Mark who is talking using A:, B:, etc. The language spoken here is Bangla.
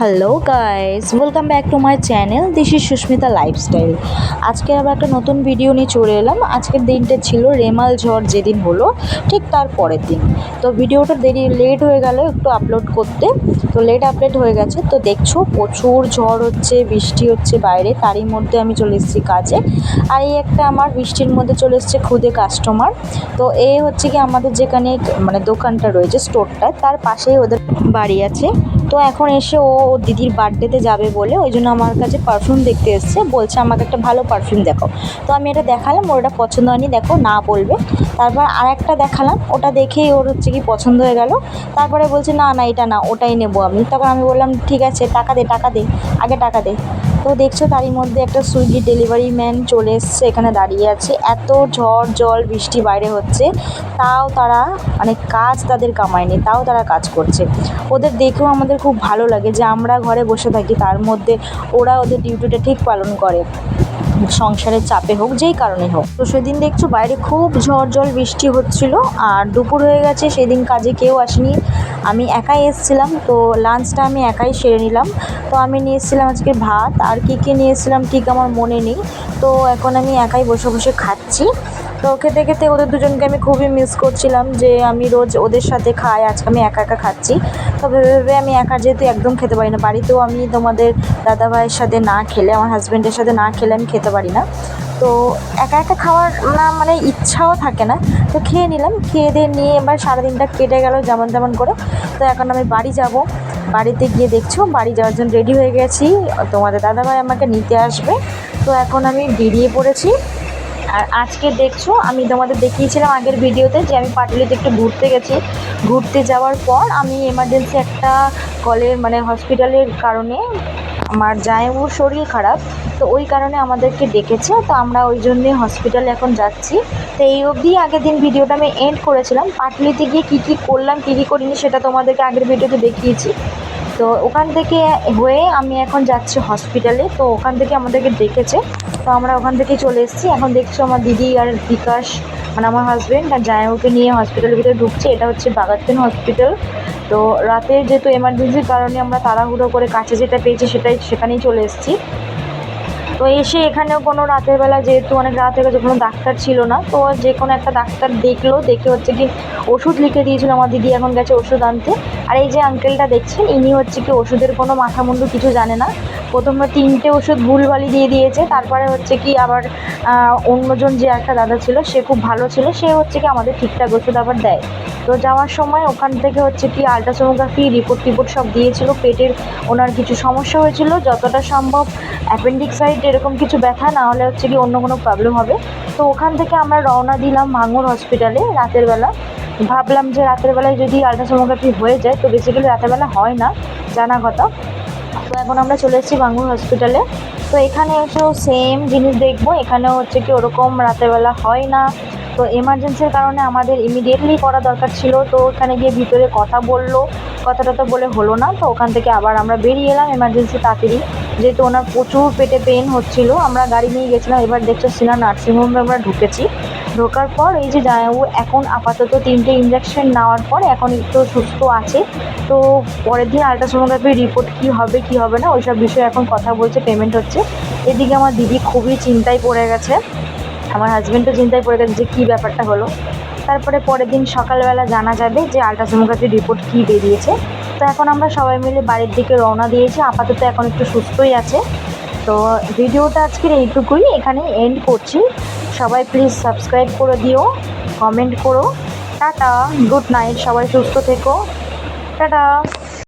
A: Hello guys welcome back to my channel this is Susmita lifestyle আজকে আবার একটা নতুন ভিডিও নিয়ে চলে এলাম। আজকের দিনটা ছিল রেমাল ঝড় যেদিন হলো, ঠিক তার পরের দিন। তো ভিডিওটা দেরি লেট হয়ে গেল একটু আপলোড করতে। তো লেট আপলোড হয়ে গেছে। তো দেখছ, প্রচুর ঝড় হচ্ছে, বৃষ্টি হচ্ছে বাইরে। তারই মধ্যে আমি চলে এসেছি কাজে। আর এই একটা আমার বৃষ্টির মধ্যে চলে এসেছে খুদে কাস্টমার তো এই হচ্ছে কি আমাদের যেখানে মানে দোকানটা রয়েছে স্টোরটা তার পাশেই ওদের বাড়ি আছে। তো এখন এসে ও ওর দিদির বার্থডেতে যাবে বলে ওই জন্য আমার কাছে পারফিউম দেখতে এসছে, বলছে আমাকে একটা ভালো পারফিউম দেখো তো আমি এটা দেখালাম, ওর এটা পছন্দ হয়নি, দেখো না বলবে। তারপর আর একটা দেখালাম, ওটা দেখেই ওর হচ্ছে কি পছন্দ হয়ে গেল। তারপরে বলছে, না না, এটা না, ওটাই নেব আমি। তখন আমি বললাম, ঠিক আছে, টাকা দে টাকা দে, আগে টাকা দে। তো দেখছ তারই মধ্যে একটা সুইগি ডেলিভারি ম্যান চলে এসছে, এখানে দাঁড়িয়ে আছে। এত ঝড়, জল, বৃষ্টি বাইরে হচ্ছে, তাও তারা মানে কাজ তাদের কামায়নি, তাও তারা কাজ করছে। ওদের দেখেও আমাদের খুব ভালো লাগে যে আমরা ঘরে বসে থাকি, তার মধ্যে ওরা ওদের ডিউটিটা ঠিক পালন করে। সংসারের চাপে হোক, যেই কারণে হোক। তো সেদিন দেখছ বাইরে খুব ঝড়, জল, বৃষ্টি হচ্ছিল, আর দুপুর হয়ে গেছে, সেদিন কাজে কেউ আসেনি। আমি একাই এসেছিলাম, তো লাঞ্চটা আমি একাই সেরে নিলাম। তো আমি নিয়ে এসেছিলাম আজকে ভাত, আর কী কী নিয়ে এসেছিলাম ঠিক আমার মনে নেই। তো এখন আমি একাই বসে বসে খাচ্ছি। তো খেতে খেতে ওদের দুজনকে আমি খুবই মিস করছিলাম যে আমি রোজ ওদের সাথে খাই, আজকে আমি একা একা খাচ্ছি। তো ভেবে ভেবে আমি একা যেহেতু একদম খেতে পারি না, বাড়িতেও আমি তোমাদের দাদা ভাইয়ের সাথে না খেলে, আমার হাজব্যান্ডের সাথে না খেলে আমি খেতে পারি না। তো একা একা খাওয়ার না মানে ইচ্ছাও থাকে না। তো খেয়ে নিলাম, খেয়ে দিয়ে নিয়ে এবার সারাদিনটা কেটে গেল যেমন তেমন করে। তো এখন আমি বাড়ি যাব। বাড়িতে গিয়ে দেখছ, বাড়ি যাওয়ার জন্য রেডি হয়ে গেছি। তোমাদের দাদাভাই আমাকে নিতে আসবে। তো এখন আমি বেরিয়ে পড়েছি। আর আজকে দেখছ, আমি তোমাদের দেখিয়েছিলাম আগের ভিডিওতে যে আমি পাটুলিতে একটু ঘুরতে গেছি। ঘুরতে যাওয়ার পর আমি এমার্জেন্সি একটা কলের মানে হসপিটালের কারণে আমার জায়বুর শরীর খারাপ, তো ওই কারণে আমাদেরকে ডেকেছে, তো আমরা ওই জন্যে হসপিটালে এখন যাচ্ছি। তো এই অবধি আগের দিন ভিডিওটা আমি এন্ড করেছিলাম, পাটলিতে গিয়ে কী কী করলাম, কী কী করিনি সেটা তোমাদেরকে আগের ভিডিওতে দেখিয়েছি। তো ওখান থেকে হয়ে আমি এখন যাচ্ছি হসপিটালে তো ওখান থেকে আমাদেরকে ডেকেছে, তো আমরা ওখান থেকে চলে এসেছি। এখন দেখছ আমার দিদি আর বিকাশ মানে আমার হাজব্যান্ড আর জায়ামুকে নিয়ে হসপিটালের ভিতরে ঢুকছে, এটা হচ্ছে বাগাতেন হসপিটাল তো রাতে যেহেতু এমার্জেন্সির কারণে আমরা তাড়াহুড়ো করে কাছে যেটা পেয়েছি সেটাই, সেখানেই চলে এসেছি। তো এসে এখানেও কোনো রাতের বেলা, যেহেতু অনেক রাত হয়ে গেছে, কোনো ডাক্তার ছিল না, তো যে কোনো একটা ডাক্তার দেখল, দেখে হচ্ছে কি ওষুধ লিখে দিয়েছিল, আমার দিদি এখন গেছে ওষুধ আনতে। আর এই যে আঙ্কেলটা দেখছেন, ইনি হচ্ছে কি ওষুধের কোনো মাথা মুন্ডু কিছু জানে না। প্রথমে তিনটে ওষুধ ভুলভালি দিয়ে দিয়েছে, তারপরে হচ্ছে কি আবার অন্যজন যে একটা দাদা ছিল, সে খুব ভালো ছিল, সে হচ্ছে কি আমাদের ঠিকঠাক ওষুধ আবার দেয়। তো যাওয়ার সময় ওখান থেকে হচ্ছে কি আলট্রাসোনোগ্রাফি রিপোর্ট টিপোর্ট সব দিয়েছিল। পেটের ওনার কিছু সমস্যা হয়েছিল। যতটা সম্ভব অ্যাপেন্ডিক্সাইড এরকম কিছু ব্যথা, না হলে হচ্ছে কি অন্য কোনো প্রবলেম হবে। তো ওখান থেকে আমরা রওনা দিলাম ভাঙুর হসপিটালে রাতের বেলা। ভাবলাম যে রাতের বেলায় যদি আলট্রাসোনোগ্রাফি হয়ে যায়, তো বেসিক্যালি রাতের বেলা হয় না, জানা কথা। তো এখন আমরা চলে এসেছি বাঙ্গুর হসপিটালে তো এখানে এসেও সেম জিনিস দেখব। এখানেও হচ্ছে কি ওরকম রাতেরবেলা হয় না। তো এমার্জেন্সির কারণে আমাদের ইমিডিয়েটলি করা দরকার ছিল। তো ওখানে গিয়ে ভিতরে কথা বলল। কথাটা তো বলে হলো না। তো ওখান থেকে আবার আমরা বেরিয়ে এলাম এমার্জেন্সি তাড়াতাড়ি। যেহেতু ওনার প্রচুর পেটে পেন হচ্ছিল, আমরা গাড়ি নিয়ে গেছিলাম। এবার দেখছ, সিনা নার্সিংহোমে আমরা ঢুকেছি। ঢোকার পর এই যে জামাইবাবু এখন আপাতত তিনটে ইঞ্জেকশন নেওয়ার পর এখন একটু সুস্থ আছে। তো পরের দিন আলট্রাসোনোগ্রাফির রিপোর্ট কী হবে কী হবে না, ওইসব বিষয়ে এখন কথা বলছে পেমেন্ট হচ্ছে। এদিকে আমার দিদি খুবই চিন্তায় পড়ে গেছে। আমার হাজব্যান্ডও চিন্তায় পড়ে গেছে যে কী ব্যাপারটা হলো। তারপরে পরের দিন সকালবেলা জানা যাবে যে আলট্রাসোনোগ্রাফির রিপোর্ট কী বেরিয়েছে। তো এখন আমরা সবাই মিলে বাড়ির দিকে রওনা দিয়েছি, আপাতত এখন একটু সুস্থই আছে। তো ভিডিওটা আজকের এইটুকুই, এখানে এন্ড করছি। সবাই প্লিজ সাবস্ক্রাইব করে দিও কমেন্ট করো। টাটা গুড নাইট সবাই সুস্থ থেকো। টাটা।